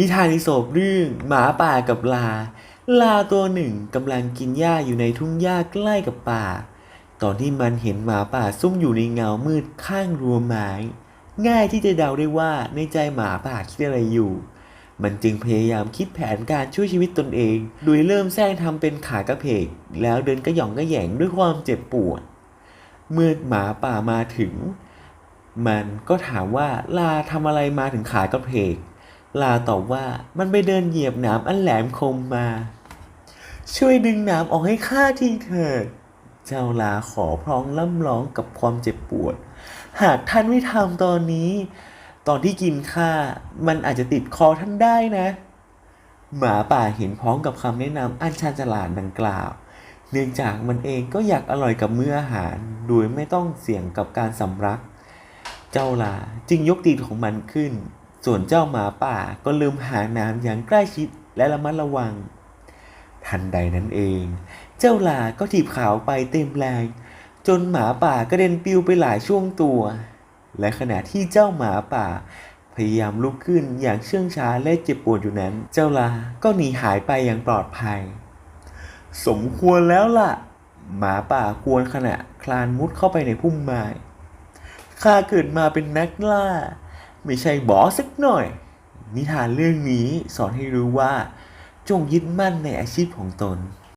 นิทานอีสปเรื่องหมาป่ากับลา ลาตัวหนึ่งกำลังกินหญ้าอยู่ในทุ่งหญ้าใกล้กับป่า ตอนที่มันเห็นหมาป่าซุ่มอยู่ในเงามืดข้างรั้วไม้ ง่ายที่จะเดาได้ว่าในใจหมาป่าคิดอะไรอยู่ มันจึงพยายามคิดแผนการช่วยชีวิตตนเอง โดยเริ่มแซงทำเป็นขากระเพก แล้วเดินกระหย่องกระแยงด้วยความเจ็บปวด เมื่อหมาป่ามาถึง มันก็ถามว่าลาทำอะไรมาถึงขากระเพก ลาตอบว่ามันไปเดินเหยียบหนามอันแหลมคมมา ช่วยดึงหนามออกให้ข้าทีเถิด เจ้าลาขอพร้องล่ำร้องกับความเจ็บปวด หากท่านไม่ทำตอนนี้ ตอนที่กินข้ามันอาจจะติดคอท่านได้นะ หมาป่าเห็นพ้องกับคำแนะนำอันชาญฉลาดดังกล่าว เนื่องจากมันเองก็อยากอร่อยกับมื้ออาหาร โดยไม่ต้องเสี่ยงกับการสำรัก เจ้าลาจึงยกตีนของมันขึ้น ส่วนเจ้าหมาป่าก็ลืมหาน้ำอย่างใกล้ชิดและระมัดระวัง ทันใดนั้นเอง เจ้าลาก็ถีบขาวไปเต็มแรง จนหมาป่ากระเด็นปิวไปหลายช่วงตัว และขณะที่เจ้าหมาป่า พยายามลุกขึ้นอย่างเชื่องช้าและเจ็บปวดอยู่นั้น เจ้าลาก็หนีหายไปอย่างปลอดภัย สมควรแล้วล่ะ หมาป่าควรขณะคลานมุดเข้าไปในพุ่มไม้ข้าเกิดมาเป็นนักล่า ไม่ใช่บอสสักหน่อย นิทานเรื่องนี้สอนให้รู้ว่า จงยึดมั่นในอาชีพของตน